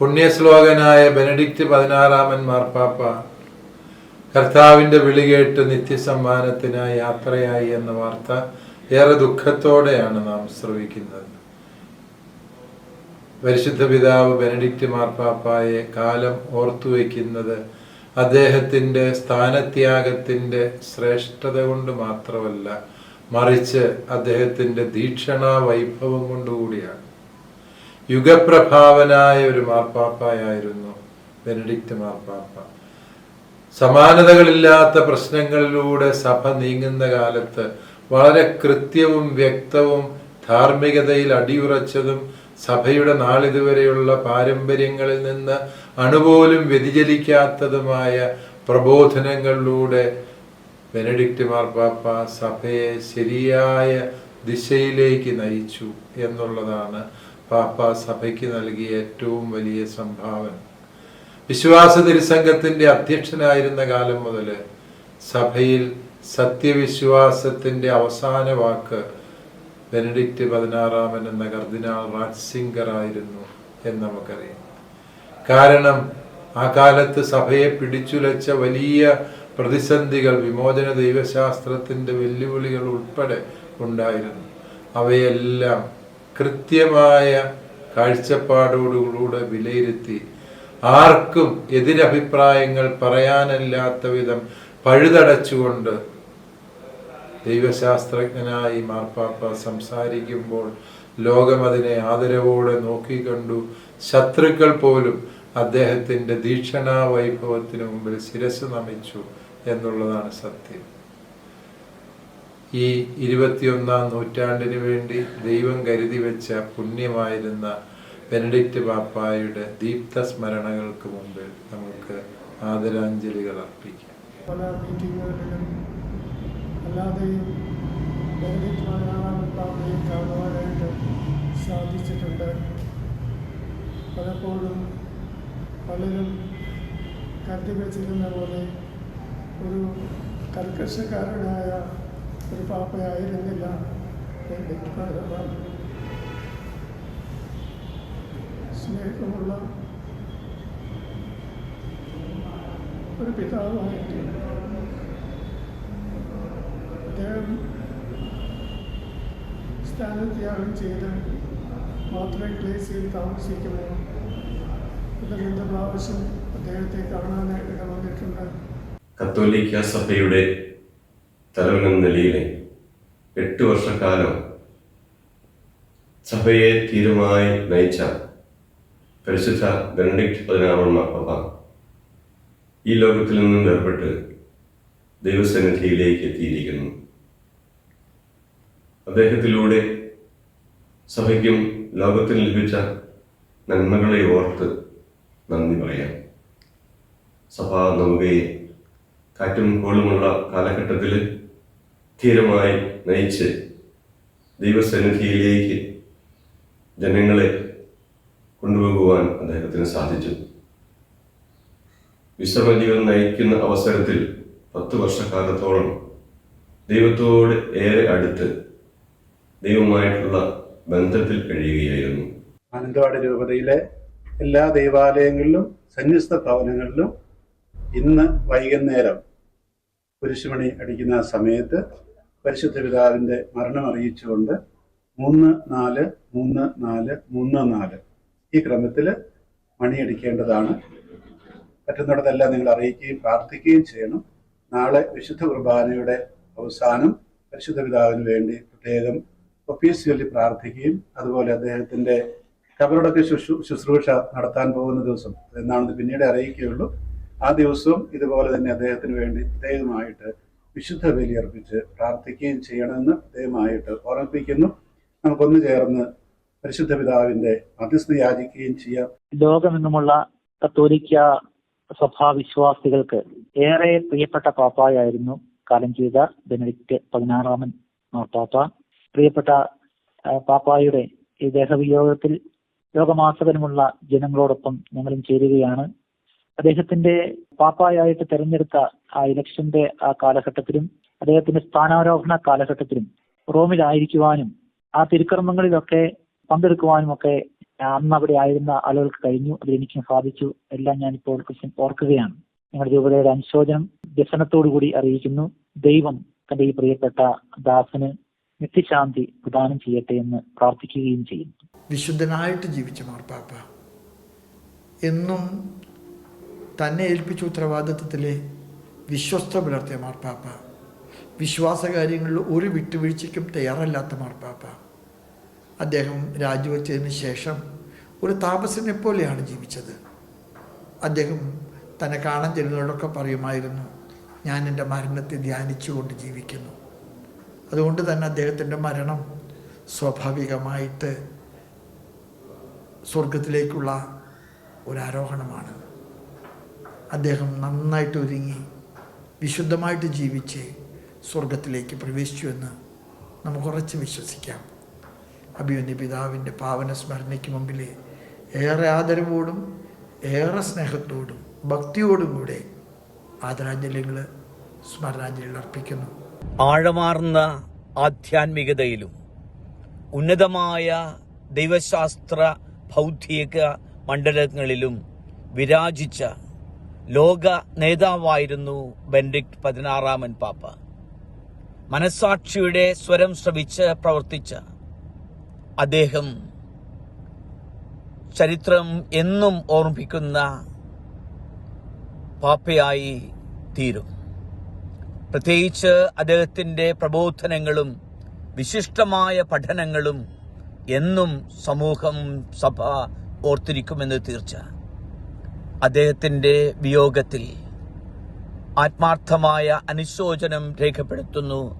പുണ്യശ്ലോകനായ Benedict പതിനാറാമൻ മാർപ്പാപ്പ കർത്താവിന്റെ വിളി കേട്ട് നിത്യസമ്മാനത്തിനായി യാത്രയായി എന്ന വാർത്ത ഏറെ ദുഃഖത്തോടെയാണ് നാം ശ്രവിക്കുന്നത്. പരിശുദ്ധ പിതാവ് ബെനഡിക്റ്റ് മാർപ്പാപ്പായെ കാലം ഓർത്തുവെക്കുന്നത് അദ്ദേഹത്തിന്റെ സ്ഥാനത്യാഗത്തിന്റെ ശ്രേഷ്ഠത കൊണ്ട് മാത്രമല്ല മറിച്ച് അദ്ദേഹത്തിന്റെ ദീക്ഷണാ വൈഭവം കൊണ്ടുകൂടിയാണ്. യുഗപ്രഭാവനായ ഒരു മാർപ്പാപ്പായായിരുന്നു ബെനഡിക്റ്റ് മാർപ്പാപ്പ. സമാനതകളില്ലാത്ത പ്രശ്നങ്ങളിലൂടെ സഭ നീങ്ങുന്ന കാലത്ത് വളരെ കൃത്യവും വ്യക്തവും ധാർമ്മികതയിൽ അടിയുറച്ചതും സഭയുടെ നാളിതുവരെയുള്ള പാരമ്പര്യങ്ങളിൽ നിന്ന് അണുപോലും വ്യതിചലിക്കാത്തതുമായ പ്രബോധനങ്ങളിലൂടെ ബെനഡിക്റ്റ് മാർപ്പാപ്പ സഭയെ ശരിയായ ദിശയിലേക്ക് നയിച്ചു എന്നുള്ളതാണ് പാപ്പ സഭയ്ക്ക് നൽകിയ ഏറ്റവും വലിയ സംഭാവന. വിശ്വാസ തിരുസംഘത്തിന്റെ അധ്യക്ഷനായിരുന്ന കാലം മുതൽ സഭയിൽ സത്യവിശ്വാസത്തിന്റെ അവസാന വാക്ക് ബെനഡിക്റ്റ് പതിനാറാമൻ എന്ന കർദിനാൾ റാറ്റ്സിംഗർ ആയിരുന്നു എന്ന് നമുക്കറിയാം. കാരണം ആ കാലത്ത് സഭയെ പിടിച്ചുലച്ച വലിയ പ്രതിസന്ധികൾ വിമോചന ദൈവശാസ്ത്രത്തിന്റെ വെല്ലുവിളികൾ ഉൾപ്പെടെ ഉണ്ടായിരുന്നു. അവയെല്ലാം കൃത്യമായ കാഴ്ചപ്പാടോടുകൂടെ വിലയിരുത്തി ആർക്കും എതിരഭിപ്രായങ്ങൾ പറയാനല്ലാത്ത വിധം പഴുതടച്ചുകൊണ്ട് ദൈവശാസ്ത്രജ്ഞനായി മാർപ്പാപ്പ സംസാരിക്കുമ്പോൾ ലോകം അതിനെ ആദരവോടെ നോക്കിക്കണ്ടു. ശത്രുക്കൾ പോലും അദ്ദേഹത്തിന്റെ ദീക്ഷണാ വൈഭവത്തിന് മുമ്പിൽ ശിരസ് നമിച്ചു എന്നുള്ളതാണ് സത്യം. ഈ ഇരുപത്തിയൊന്നാം നൂറ്റാണ്ടിന് വേണ്ടി ദൈവം കരുതി വെച്ച പുണ്യമായിരുന്ന ബെനഡിക്റ്റ് പാപ്പായുടെ ദീപ്ത സ്മരണകൾക്ക് മുമ്പിൽ നമുക്ക് ആദരാഞ്ജലികൾ അർപ്പിക്കാം. സാധിച്ചിട്ടുണ്ട്. പലപ്പോഴും പലരും കരുതി വെച്ചിരുന്ന പോലെ ഒരു കർക്കശക്കാരനായ ഒരു പാപ്പയായിരുന്നില്ല. സ്നേഹമുള്ള ഒരു പിതാവായിട്ട് അദ്ദേഹം സ്ഥാനത്യാഗം ചെയ്ത് മാത്രമേ ക്ലേസിൽ താമസിക്കുമോ? ഇത് രണ്ട് പ്രാവശ്യം അദ്ദേഹത്തെ കാണാനായിട്ട് വന്നിട്ടുണ്ട്. കത്തോലിക്ക സഭയുടെ തലവനെന്ന നിലയിൽ എട്ട് വർഷക്കാലം സഭയെ തീരുമായി നയിച്ച പരിശുദ്ധ ബെനഡിക്ട് പതിനാറാം മാപ്പ ഈ ലോകത്തിൽ നിന്നും വേർപെട്ട് ദൈവസന്നിധിയിലേക്ക് എത്തിയിരിക്കുന്നു. അദ്ദേഹത്തിലൂടെ സഭയ്ക്കും ലോകത്തിന് ലഭിച്ച നന്മകളെ ഓർത്ത് നന്ദി പറയാം. സഭ നമുക്കേ കാറ്റും കോളുമുള്ള കാലഘട്ടത്തിൽ ധീരമായി നയിച്ച് ദൈവസന്നിധിയിലേക്ക് ജനങ്ങളെ കൊണ്ടുപോകുവാൻ അദ്ദേഹത്തിന് സാധിച്ചു. വിശ്രമജീവിതം നയിക്കുന്ന അവസരത്തിൽ പത്ത് വർഷക്കാലത്തോളം ദൈവത്തോട് ഏറെ അടുത്ത് ദൈവമായിട്ടുള്ള ബന്ധത്തിൽ കഴിയുകയായിരുന്നു. മാനന്തവാടി രൂപതയിലെ എല്ലാ ദൈവാലയങ്ങളിലും സന്യസ്ത ഭവനങ്ങളിലും ഇന്ന് വൈകുന്നേരം കുരിശുമണി അടിക്കുന്ന സമയത്ത് പരിശുദ്ധ പിതാവിന്റെ മരണം അറിയിച്ചുകൊണ്ട് മൂന്ന് നാല് മൂന്ന് നാല് മൂന്ന് നാല് ഈ ക്രമത്തിൽ മണിയടിക്കേണ്ടതാണ് പറ്റുന്നിടത്തെല്ലാം നിങ്ങൾ അറിയിക്കുകയും പ്രാർത്ഥിക്കുകയും ചെയ്യണം. നാളെ വിശുദ്ധ കുർബാനയുടെ അവസാനം പരിശുദ്ധ പിതാവിന് വേണ്ടി പ്രത്യേകം ഒപ്പീസ് ചൊല്ലി പ്രാർത്ഥിക്കുകയും അതുപോലെ അദ്ദേഹത്തിന്റെ കബറടക്ക ശുശ്രൂഷ നടത്താൻ പോകുന്ന ദിവസം എന്നാണെന്ന് പിന്നീട് അറിയിക്കുകയുള്ളൂ. ആ ദിവസവും ഇതുപോലെ തന്നെ അദ്ദേഹത്തിന് വേണ്ടി പ്രത്യേകമായിട്ട് വിശുദ്ധ ബലി അർപ്പിച്ച് പ്രാർത്ഥിക്കുകയും ചെയ്യണമെന്ന് പ്രത്യേകമായിട്ട് ഓർമ്മിപ്പിക്കുന്നു. നമുക്കൊന്ന് ചേർന്ന് പരിശുദ്ധ പിതാവിന്റെ മധ്യസ്ഥ യാചിക്കുകയും ചെയ്യാം. ലോകമെന്നുമുള്ള കത്തോലിക്ക സ്വഭാവിശ്വാസികൾക്ക് ഏറെ പ്രിയപ്പെട്ട പാപ്പായായിരുന്നു കാലം ചെയ്ത ബെനഡിക്റ്റ് പതിനാറാമൻ മാർപ്പാപ്പ. പ്രിയപ്പെട്ട പാപ്പായുടെ ഈ ദേഹവിയോഗത്തിൽ ലോകമാസകനുമുള്ള ജനങ്ങളോടൊപ്പം ഞങ്ങളും ചേരുകയാണ്. അദ്ദേഹത്തിന്റെ പാപ്പായായിട്ട് തെരഞ്ഞെടുത്ത ആ ഇലക്ഷന്റെ ആ കാലഘട്ടത്തിലും അദ്ദേഹത്തിന്റെ സ്ഥാനാരോഹണ കാലഘട്ടത്തിലും റോമിലായിരിക്കുവാനും ആ തിരുക്കർമ്മങ്ങളിലൊക്കെ പങ്കെടുക്കുവാനും ഒക്കെ അന്ന് അവിടെ ആയിരുന്ന ആളുകൾക്ക് കഴിഞ്ഞു. അത് എനിക്കും സാധിച്ചു. എല്ലാം ഞാനിപ്പോൾ ക്രിസ്ത്യൻ ഓർക്കുകയാണ്. ഞങ്ങളുടെ രൂപതയുടെ അനുശോചനം വ്യസനത്തോടുകൂടി അറിയിക്കുന്നു. ദൈവം തന്റെ ഈ പ്രിയപ്പെട്ട ദാസന് നിത്യശാന്തി പ്രദാനം ചെയ്യട്ടെ എന്ന് പ്രാർത്ഥിക്കുകയും ചെയ്യുന്നു. വിശുദ്ധനായിട്ട് ജീവിച്ച മാർപ്പാപ്പ എന്നും തന്നെ ഏൽപ്പിച്ച ഉത്തരവാദിത്വത്തിലെ വിശ്വസ്ത പുലർത്തിയ മാർപ്പാപ്പ. വിശ്വാസകാര്യങ്ങളിൽ ഒരു വിട്ടുവീഴ്ചയ്ക്കും തയ്യാറല്ലാത്ത മാർപ്പാപ്പ. അദ്ദേഹം രാജിവെച്ചതിന് ശേഷം ഒരു താപസനെ പോലെയാണ് ജീവിച്ചത്. അദ്ദേഹം തന്നെ കാണാൻ ചെല്ലുന്നവരോടൊക്കെ പറയുമായിരുന്നു ഞാൻ എന്റെ മരണത്തെ ധ്യാനിച്ചുകൊണ്ട് ജീവിക്കുന്നു. അതുകൊണ്ട് തന്നെ അദ്ദേഹത്തിന്റെ മരണം സ്വാഭാവികമായിട്ട് സ്വർഗത്തിലേക്കുള്ള ഒരാരോഹണമാണ് അദ്ദേഹം നന്നായിട്ട് ഒരുങ്ങി വിശുദ്ധമായിട്ട് ജീവിച്ച് സ്വർഗത്തിലേക്ക് പ്രവേശിച്ചു എന്ന് നമുക്ക് ഉറച്ച് വിശ്വസിക്കാം. അഭിയുന്ന പിതാവിന്റെ പാവന സ്മരണയ്ക്ക് മുമ്പിൽ ഏറെ ആദരവോടും ഏറെ സ്നേഹത്തോടും ഭക്തിയോടും കൂടെ ആദരാഞ്ജലികൾ സ്മരണാഞ്ജലികൾ അർപ്പിക്കുന്നു. ആഴമാർന്ന ആധ്യാത്മികതയിലും ഉന്നതമായ ദൈവശാസ്ത്ര ഭൗതിക മണ്ഡലങ്ങളിലും വിരാജിച്ച ലോക നേതാവായിരുന്നു ബെൻഡിക്ട് പതിനാറാമൻ പാപ്പ. മനസാക്ഷിയുടെ സ്വരം ശ്രവിച്ച് പ്രവർത്തിച്ച അദ്ദേഹം ചരിത്രം എന്നും ഓർമ്മിക്കുന്ന പാപ്പയായി തീരും. പ്രത്യേകിച്ച് അദ്ദേഹത്തിന്റെ പ്രബോധനങ്ങളും വിശിഷ്ടമായ പഠനങ്ങളും എന്നും സമൂഹം സഭ ഓർത്തിരിക്കുമെന്ന് തീർച്ച. അദ്ദേഹത്തിന്റെ വിയോഗത്തിൽ ആത്മാർത്ഥമായ അനുശോചനം രേഖപ്പെടുത്തുന്നു.